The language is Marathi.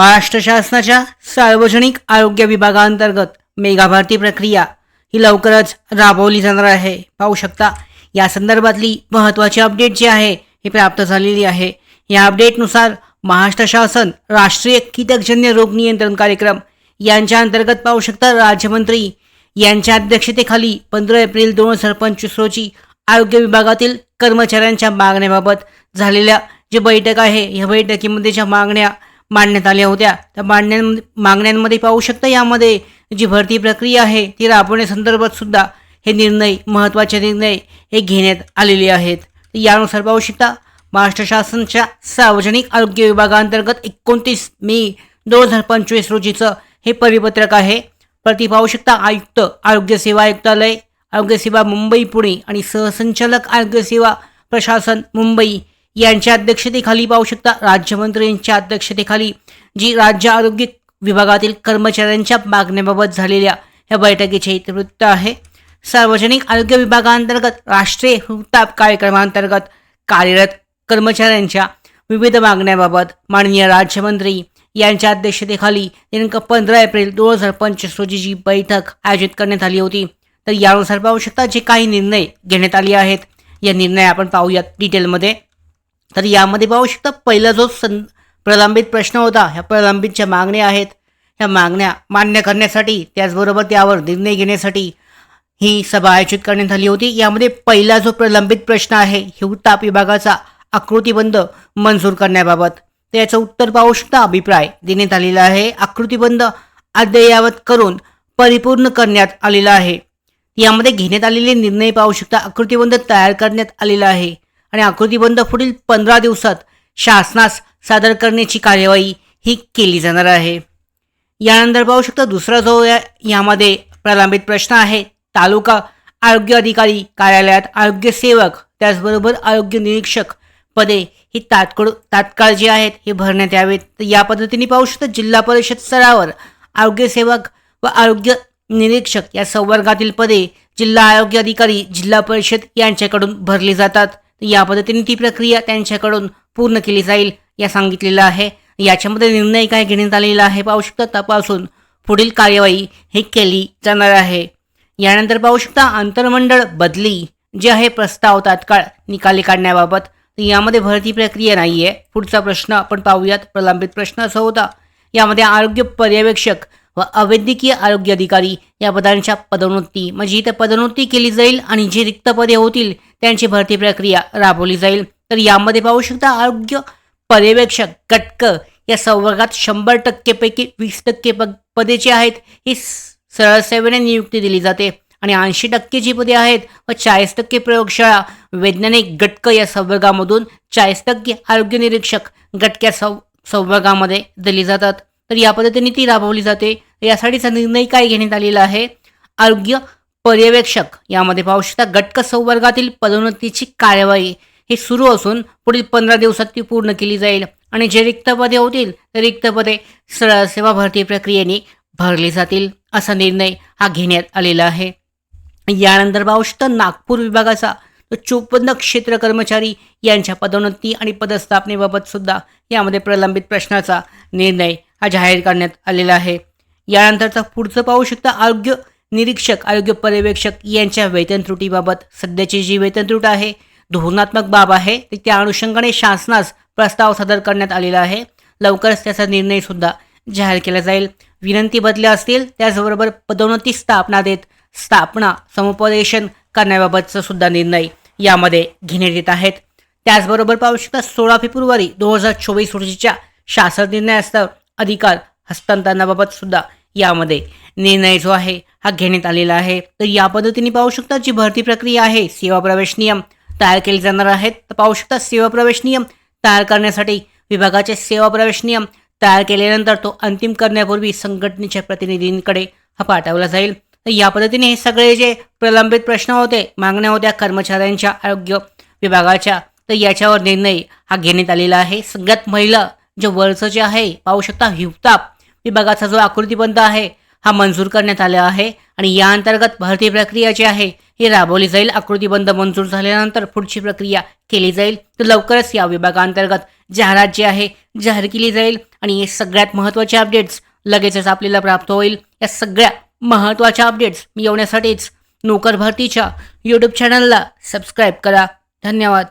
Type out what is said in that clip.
महाराष्ट्र शासनाच्या सार्वजनिक आरोग्य विभागाअंतर्गत मेगाभारती प्रक्रिया ही लवकरच राबवली जाणार आहे. पाहू शकता या संदर्भातली महत्त्वाची अपडेट जी आहे ही प्राप्त झालेली आहे. या अपडेटनुसार महाराष्ट्र शासन राष्ट्रीय कीटकजन्य रोग नियंत्रण कार्यक्रम यांच्या अंतर्गत पाहू शकता राज्यमंत्री यांच्या अध्यक्षतेखाली पंधरा एप्रिल दोन हजार पंचवीस रोजी आरोग्य विभागातील कर्मचाऱ्यांच्या मागण्याबाबत झालेल्या जी बैठक आहे या बैठकीमध्ये ज्या मागण्या मांडण्यात आल्या होत्या. त्या मांडण्यांमध्ये मागण्यांमध्ये पाहू शकता यामध्ये जी भरती प्रक्रिया आहे ती राबवण्यासंदर्भात सुद्धा हे निर्णय महत्त्वाचे निर्णय हे घेण्यात आलेले आहेत. यानुसार पाहू शकता महाराष्ट्र शासनाच्या सार्वजनिक आरोग्य विभागाअंतर्गत एकोणतीस मे दोन हजार पंचवीस रोजीचं हे परिपत्रक आहे. प्रति पाहू शकता आयुक्त आरोग्य सेवा आयुक्तालय आरोग्य सेवा मुंबई पुणे आणि सहसंचालक आरोग्य सेवा प्रशासन मुंबई यांच्या अध्यक्षतेखाली पाहू शकता राज्यमंत्र्यांच्या अध्यक्षतेखाली जी राज्य आरोग्य विभागातील कर्मचाऱ्यांच्या मागण्याबाबत झालेल्या या बैठकीचे इतिवृत्त आहे. सार्वजनिक आरोग्य विभागाअंतर्गत राष्ट्रीय हुताप कार्यक्रमांतर्गत कार्यरत कर्मचाऱ्यांच्या विविध मागण्याबाबत माननीय राज्यमंत्री यांच्या अध्यक्षतेखाली दिनांक पंधरा एप्रिल दोन हजार पंचवीस रोजी जी बैठक आयोजित करण्यात आली होती. तर यानुसार पाहू शकता जे काही निर्णय घेण्यात आले आहेत या निर्णय आपण पाहूयात डिटेलमध्ये. तर यामध्ये पाहू शकता पहिला जो सं प्रलंबित प्रश्न होता ह्या प्रलंबितच्या मागण्या आहेत. ह्या मागण्या मान्य करण्यासाठी त्याचबरोबर त्यावर निर्णय घेण्यासाठी ही सभा आयोजित करण्यात आली होती. यामध्ये पहिला जो प्रलंबित प्रश्न आहे हिवताप विभागाचा आकृतीबंध मंजूर करण्याबाबत. तर याचं उत्तर पाहू शकता अभिप्राय देण्यात आलेला आहे. आकृतीबंध अद्ययावत करून परिपूर्ण करण्यात आलेला आहे. यामध्ये घेण्यात आलेले निर्णय पाहू शकता आकृतीबंध तयार करण्यात आलेला आहे. आणि आकृतीबंध पुढील पंधरा दिवसात शासनास सादर करण्याची कार्यवाही ही केली जाणार आहे. यानंतर पाहू शकता दुसरा जो या यामध्ये प्रलंबित प्रश्न आहे तालुका आरोग्य अधिकारी कार्यालयात आरोग्य सेवक त्याचबरोबर आरोग्य निरीक्षक पदे ही तात्कळ तात्काळ जी आहेत हे भरण्यात यावेत. तर या पद्धतीने पाहू शकता जिल्हा परिषद स्तरावर आरोग्य सेवक व आरोग्य निरीक्षक या संवर्गातील पदे जिल्हा आरोग्य अधिकारी जिल्हा परिषद यांच्याकडून भरली जातात. तर या पद्धतीने ती प्रक्रिया त्यांच्याकडून पूर्ण केली जाईल या सांगितलेलं आहे. याच्यामध्ये निर्णय काय घेण्यात आलेला आहे पाहू शकता. तपासून पुढील कार्यवाही ही केली जाणार आहे. यानंतर पाहू शकता आंतरमंडळ बदली जे आहे प्रस्ताव तात्काळ निकाली काढण्याबाबत. यामध्ये भरती प्रक्रिया नाही आहे पुढचा प्रश्न आपण पाहूयात. प्रलंबित प्रश्न असा होता. यामध्ये आरोग्य पर्यवेक्षक व अवैद्यकीय आरोग्य अधिकारी या पदांच्या पदोन्नती. म्हणजे इथं पदोन्नती केली जाईल आणि जी रिक्त पदे होतील त्यांची भरती प्रक्रिया राबवली जाईल. तर यामध्ये पाहू शकता आरोग्य पर्यवेक्षक कटक या संवर्गात शंभर टक्केपैकी वीस टक्के प पदे जी आहेत ही स- सरळ सेवेने नियुक्ती दिली जाते. आणि ऐंशी टक्के जी पदे आहेत व चाळीस टक्के प्रयोगशाळा वैज्ञानिक गटक या संवर्गामधून चाळीस टक्के आरोग्य निरीक्षक गटक्या सं संवर्गामध्ये दिली जातात. तर या पद्धतीने ती राबवली जाते. यासाठीचा निर्णय काय घेण्यात आलेला आहे? आरोग्य पर्यवेक्षक यामध्ये पाहू शकता गटक संवर्गातील पदोन्नतीची कार्यवाही हे सुरू असून पुढील पंधरा दिवसात ती पूर्ण केली जाईल आणि जे रिक्त पदे होतील ते रिक्त पदे सरळ सेवा भरती प्रक्रियेने भरली जातील असा निर्णय हा घेण्यात आलेला आहे. यानंतर पाहू शकता नागपूर विभागाचा तर चोपन्न क्षेत्र कर्मचारी यांच्या पदोन्नती आणि पदस्थापनेबाबत सुद्धा यामध्ये प्रलंबित प्रश्नाचा निर्णय हा जाहीर करण्यात आलेला आहे. यानंतरचा पुढचं पाहू शकता आरोग्य निरीक्षक आरोग्य पर्यवेक्षक यांच्या वेतन त्रुटीबाबत सध्याची जी वेतन त्रुट आहे धोरणात्मक बाब आहे ती त्या अनुषंगाने शासनास प्रस्ताव सादर करण्यात आलेला आहे. लवकरच त्याचा निर्णयसुद्धा जाहीर केला जाईल. विनंती बदल्या असतील त्याचबरोबर पदोन्नती स्थापना देत स्थापना समुपदेशन करण्याबाबतचा सुद्धा निर्णय यामध्ये घेण्यात येत आहेत. त्याचबरोबर पाहू शकता सोळा फेब्रुवारी दोन हजार चोवीस रोजीच्या शासन निर्णयास्तव अधिकार हस्तांतरणाबाबत सुद्धा यामध्ये निर्णय जो आहे हा घेण्यात आलेला आहे. तर या पद्धतीने पाहू शकता जी भरती प्रक्रिया आहे सेवा प्रवेश नियम तयार केले जाणार आहेत. तर पाहू शकता सेवा प्रवेश नियम तयार करण्यासाठी विभागाचे सेवा प्रवेश नियम तयार केल्यानंतर तो अंतिम करण्यापूर्वी संघटनेच्या प्रतिनिधींकडे हा पाठवला जाईल. तर या पद्धतीने हे सगळे जे प्रलंबित प्रश्न होते मागण्या होत्या कर्मचाऱ्यांच्या आरोग्य विभागाच्या तर याच्यावर निर्णय हा घेण्यात आलेला आहे. सगळ्यात महिला जे वरचं जे आहे पाहू शकता हिवताप विभागाचा जो आकृतीबंध आहे हा मंजूर करण्यात आला आहे आणि या अंतर्गत भरती प्रक्रिया जी आहे ही राबवली जाईल. आकृतीबंध मंजूर झाल्यानंतर पुढची प्रक्रिया केली जाईल. तर लवकरच या विभागांतर्गत जाहिरात जी आहे जाहीर केली जाईल आणि हे सगळ्यात महत्त्वाचे अपडेट्स लगेचच आपल्याला प्राप्त होईल. या सगळ्या महत्त्वाच्या अपडेट्स मिळवण्यासाठीच नोकर भरतीच्या यूट्यूब चॅनलला सबस्क्राईब करा. धन्यवाद.